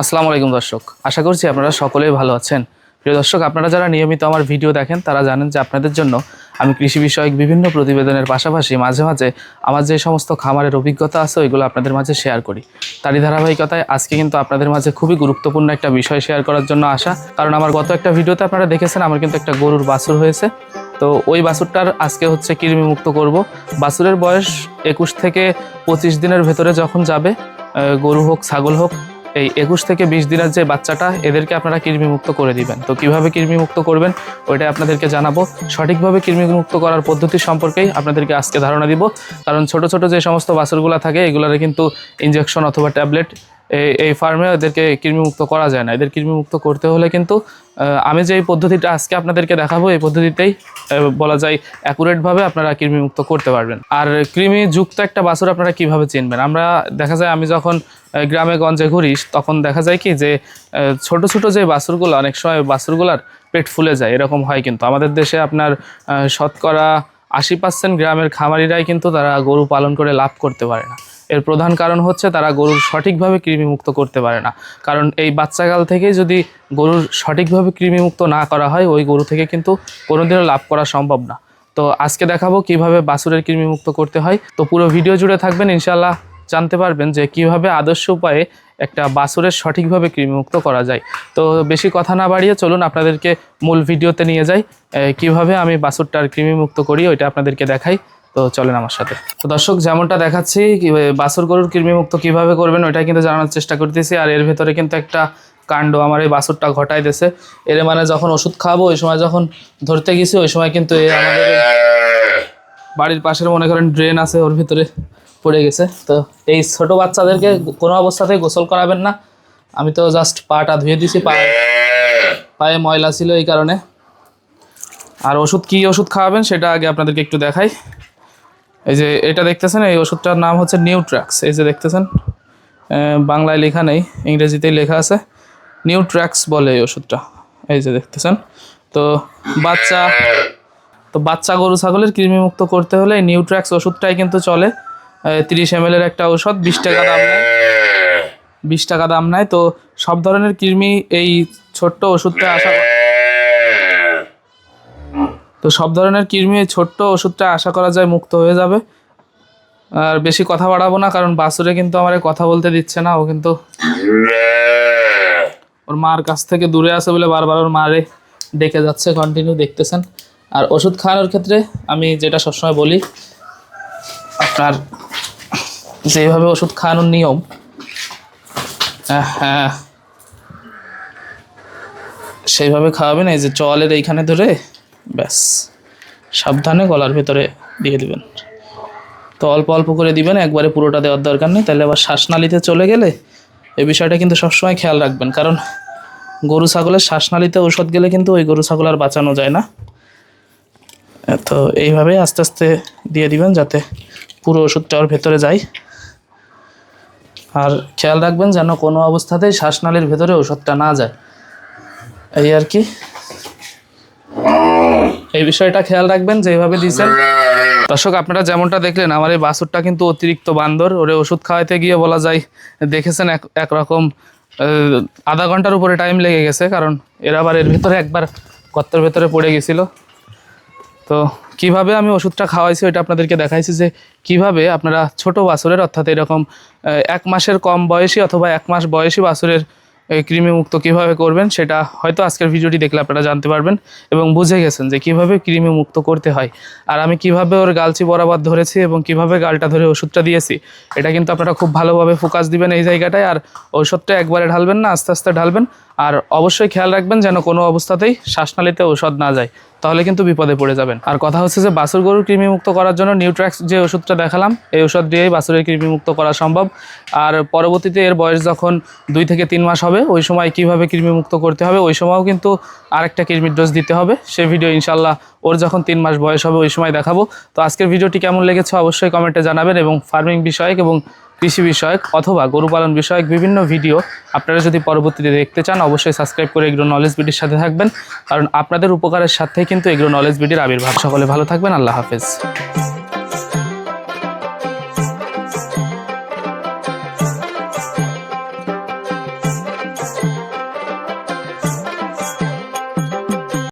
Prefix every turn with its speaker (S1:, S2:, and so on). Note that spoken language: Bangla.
S1: আসসালামু আলাইকুম দর্শক। আশা করছি আপনারা সকলেই ভালো আছেন। প্রিয় দর্শক, আপনারা যারা নিয়মিত আমার ভিডিও দেখেন, তারা জানেন যে আপনাদের জন্য আমি কৃষি বিষয়ক বিভিন্ন প্রতিবেদনের পাশাপাশি মাঝে মাঝে আমার যে সমস্ত খামারের অভিজ্ঞতা আছে, ওইগুলো আপনাদের মাঝে শেয়ার করি। তারই ধারাবাহিকতায় আজকে কিন্তু আপনাদের মাঝে খুবই গুরুত্বপূর্ণ একটা বিষয় শেয়ার করার জন্য আসা। কারণ আমার গত একটা ভিডিওতে আপনারা দেখেছেন, আমার কিন্তু একটা গরুর বাছুর হয়েছে। তো ওই বাছুরটার আজকে হচ্ছে কৃমি মুক্ত করব। বাছুরের বয়স একুশ থেকে পঁচিশ দিনের ভেতরে যখন যাবে গরু হোক, ছাগল হোক এই একুশ থেকে বিশ দিনের যে বাচ্চাটা, এদেরকে আপনারা কৃমিমুক্ত করে দিবেন। তো কীভাবে কৃমিমুক্ত করবেন ওইটাই আপনাদেরকে জানাব। সঠিকভাবে কৃমিমুক্ত করার পদ্ধতি সম্পর্কেই আপনাদেরকে আজকে ধারণা দিব। কারণ ছোট ছোট যে সমস্ত বাছুরগুলো থাকে, এগুলোর কিন্তু ইনজেকশন অথবা ট্যাবলেট এই এই ফার্মে এদেরকে কৃমিমুক্ত করা যায় না। এদের কৃমিমুক্ত করতে হলে কিন্তু আমি যে পদ্ধতিটা আজকে আপনাদেরকে দেখাবো, এই পদ্ধতিতেই বলা যায় অ্যাকুরেটভাবে আপনারা কৃমিমুক্ত করতে পারবেন। আর কৃমি যুক্ত একটা বাছুর আপনারা কীভাবে চিনবেন? আমরা দেখা যায় আমি যখন গ্রামে গঞ্জে ঘুরি, তখন দেখা যায় কি যে ছোট ছোট যে বাছুরগুলো, অনেক সময় বাছুরগুলার পেট ফুলে যায়, এরকম হয় কিন্তু। আমাদের দেশে আপনার শতকরা আশি পার্সেন্ট গ্রামের খামারিরাই কিন্তু তারা গরু পালন করে লাভ করতে পারে না। এর প্রধান কারণ হচ্ছে তারা গরুর সঠিকভাবে কৃমিমুক্ত করতে পারে না। কারণ এই বাচ্চাকাল থেকেই যদি গরুর সঠিকভাবে কৃমিমুক্ত না করা হয়, ওই গরু থেকে কিন্তু কোনোদিনও লাভ করা সম্ভব না। তো আজকে দেখাবো কীভাবে বাছুরের কৃমিমুক্ত করতে হয়। তো পুরো ভিডিও জুড়ে থাকবেন ইনশাল্লাহ জানতে পারবেন যে কীভাবে আদর্শ উপায়ে একটা বাছুরের সঠিকভাবে কৃমিমুক্ত করা যায়। তো বেশি কথা না বাড়িয়ে চলুন, আপনাদেরকে মূল ভিডিওতে নিয়ে যাই। কীভাবে আমি বাছুরটার কৃমিমুক্ত করি, ওইটা আপনাদেরকে দেখাই। তো চলেন আমার সাথে। তো দর্শক, যেমনটা দেখাচ্ছি বাছুর গরুর কৃমিমুক্ত কীভাবে করবেন ওইটা কিন্তু জানানোর চেষ্টা করতেছি। আর এর ভেতরে কিন্তু একটা কাণ্ড আমার এই বাছুরটা ঘটাই দিয়েছে এর মানে যখন ওষুধ খাওয়াবো ওই সময় যখন ধরতে গেছি, ওই সময় কিন্তু এ আমাদের বাড়ির পাশের মনে করেন ড্রেন আছে, ওর ভিতরে পড়ে গেছে। তো এই ছোট বাচ্চাদেরকে কোনো অবস্থাতেই গোসল করাবেন না। আমি তো জাস্ট পাটা ধুয়ে দিছি, পায়ে পায়ে ময়লা ছিল এই কারণে। আর ওষুধ, কি ওষুধ খাওয়াবেন, সেটা আগে আপনাদেরকে একটু দেখাই। এই যে এটা দেখতেছেন, এই ওষুধটার নাম হচ্ছে নিউট্র্যাক্স এই যে দেখতেছেন বাংলায় লেখা নেই, ইংরেজিতেই লেখা আছে। নিউট্র্যাক্স বলে এই ওষুধটা। এই যে দেখতেছেন, তো বাচ্চা তো বাচ্চা গরু ছাগলের কৃমিমুক্ত করতে হলে এই নিউট্র্যাক্স ওষুধটাই কিন্তু চলে। তিরিশ এম এর একটা ওষুধ বিশ টাকা দাম নেয়। বিশ টাকা দাম নেয়, তো সব ধরনের কৃমি এই ছোট্ট ওষুধটা আশা তো সব ধরনের কৃমি ছোট্ট ওষুধটা আশা করা যায় মুক্ত হয়ে যাবে। আর বেশি কথা বাড়াবো না, কারণ বাসুরে কিন্তু আমার কথা বলতে দিচ্ছে না, ও কিন্তু ওর মার কাছ থেকে দূরে আছে বলে বারবার ওর মারে ডেকে যাচ্ছে কন্টিনিউ দেখতেছেন। আর ওষুধ খাওয়ানোর ক্ষেত্রে আমি যেটা সবসময় বলি, আপনার যেভাবে ওষুধ খাওয়ানোর নিয়ম হ্যাঁ সেইভাবে খাওয়াবেন, এই যে চলের এইখানে ধরে ব্যাস। সাবধানে গলার ভেতরে দিয়ে দিবেন। তো অল্প অল্প করে দিবেন, একবারে পুরোটা দেওয়ার দরকার নেই। তাহলে আবার শ্বাসনালীতে চলে গেলে এই বিষয়টা কিন্তু সবসময় খেয়াল রাখবেন। কারণ গরু, ছাগলের শ্বাসনালীতে ঔষধ গেলে কিন্তু ওই গরু, ছাগল আর বাঁচানো যায় না। তো এইভাবে আস্তে আস্তে দিয়ে দিবেন যাতে পুরো ওষুধটা ওর ভেতরে যায়। আর খেয়াল রাখবেন যেন কোনো অবস্থাতেই শ্বাসনালীর ভেতরে ওষুধটা না যায়। এই আর কি। এই বিষয়টা খেয়াল রাখবেন যেভাবে দিয়েছেন। দর্শক, আপনারা যেমনটা দেখলেন, আমার এই বাছুরটা কিন্তু অতিরিক্ত বান্দর। ওরে ওষুধ খাওয়াইতে গিয়ে বলা যায়, দেখেছেন এক একরকম আধা ঘণ্টার উপরে টাইম লেগে গেছে, কারণ এর আবার এর ভেতরে একবার গর্তের ভেতরে পড়ে গেছিল। তো কীভাবে আমি ওষুধটা খাওয়াইছি ওইটা আপনাদেরকে দেখাইছি যে কীভাবে আপনারা ছোট বাছুরের অর্থাৎ এরকম এক মাসের কম বয়সী অথবা এক মাস বয়সী বাছুরের এই কৃমিমুক্ত কীভাবে করবেন সেটা হয়তো আজকের ভিডিওটি দেখলে আপনারা জানতে পারবেন এবং বুঝে গেছেন যে কীভাবে কৃমি মুক্ত করতে হয়। আর আমি কীভাবে ওর গালচি বরাবর ধরেছি এবং কীভাবে গালটা ধরে ওষুধটা দিয়েছি, এটা কিন্তু আপনারা খুব ভালোভাবে ফোকাস দিবেন এই জায়গাটায়। আর ওষুধটা একবারে ঢালবেন না, আস্তে আস্তে ঢালবেন। আর অবশ্যই খেয়াল রাখবেন যেন কোনো অবস্থাতেই শ্বাসনালীতে ঔষধ না যায়, তাহলে কিন্তু বিপদে পড়ে যাবেন। আর কথা হচ্ছে যে বাছুর গরুর কৃমিমুক্ত করার জন্য নিউট্রাক্স যে ওষুধটা দেখালাম, এই ওষুধ দিয়েই বাছুরের কৃমিমুক্ত করা সম্ভব। আর পরবর্তীতে এর বয়স যখন দুই থেকে তিন মাস হবে, ওই সময় কীভাবে কৃমিমুক্ত করতে হবে, ওই সময়ও কিন্তু আরেকটা কৃমির ডোজ দিতে হবে। সে ভিডিও ইনশাল্লাহ ওর যখন তিন মাস বয়স হবে, ওই সময় দেখাবো। তো আজকের ভিডিওটি কেমন লেগেছে অবশ্যই কমেন্টে জানাবেন এবং ফার্মিং বিষয়ক এবং কৃষি বিষয়ক অথবা গরু পালন বিষয়ক বিভিন্ন ভিডিও আপনারা যদি পরবর্তীতে দেখতে চান, অবশ্যই সাবস্ক্রাইব করে এগ্রো নলেজ বিডির সাথে থাকবেন। কারণ আপনাদের উপকারের সাথে কিন্তু এগ্রো নলেজ বিডির আবির্ভাব। সকলে ভালো থাকবেন, আল্লাহ হাফেজ।